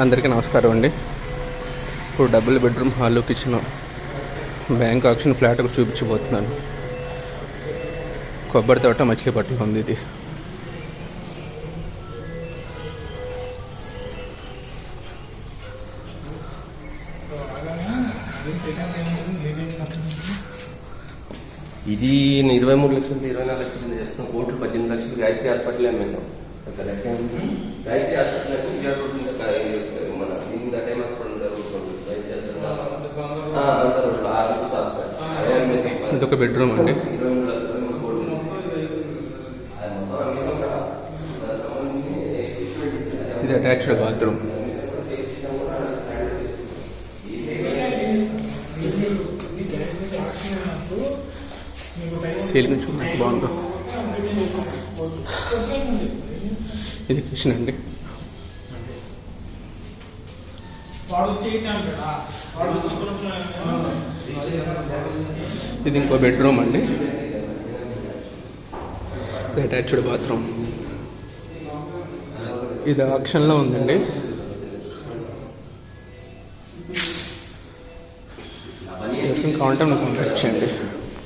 అందరికీ నమస్కారం అండి. ఇప్పుడు double bedroom hall kitchen bank option flat ఒకటి చూపించబోతున్నాను. కొబ్బరి తోట మచిలీపట్నం ఉంది ఇది. ఇది ఇరవై మూడు లక్షలు ఇరవై నాలుగు లక్షలు చెప్తాం కోట్లు పద్దెనిమిది లక్షలు గాయత్రి హాస్పిటల్ అమ్మేసాం గాయత్రి హాస్పిటల్ అంటే విజయవాడ రోడ్ మీద ఒక ఇది మన దీని మీద టైం హాస్పిటల్ ఉంది, రోడ్ ఉంది. గాయత్రి హాస్పిటల్. ఆ, బందర్ రోడ్లో, ఆ రోజు హాస్పిటల్. అదే అమ్మేసాం. ఇది ఒక బెడ్రూమ్ అండి ఇరవై మూడు లక్షలు, ఇరవై మూడు కోట్లు. అది మొత్తం అమ్మేసాం కదా. దానికి బెడ్రూమ్ అండి. ఇది అటాచ్డ్ బాత్రూమ్ సీలింగ్ చూడండి ఎంత బాగుందో. ఇది కిచెన్ అండి. వాడు చేయటం కదా వాడు చిక్కుడుకున్న ఇది ఇంకో బెడ్రూమ్ అండి. Attached bathroom. ఇది ఆక్షన్లో ఉందండి. ఎవరికైనా కావాలంటే నాకు కాంటాక్ట్ చేయండి.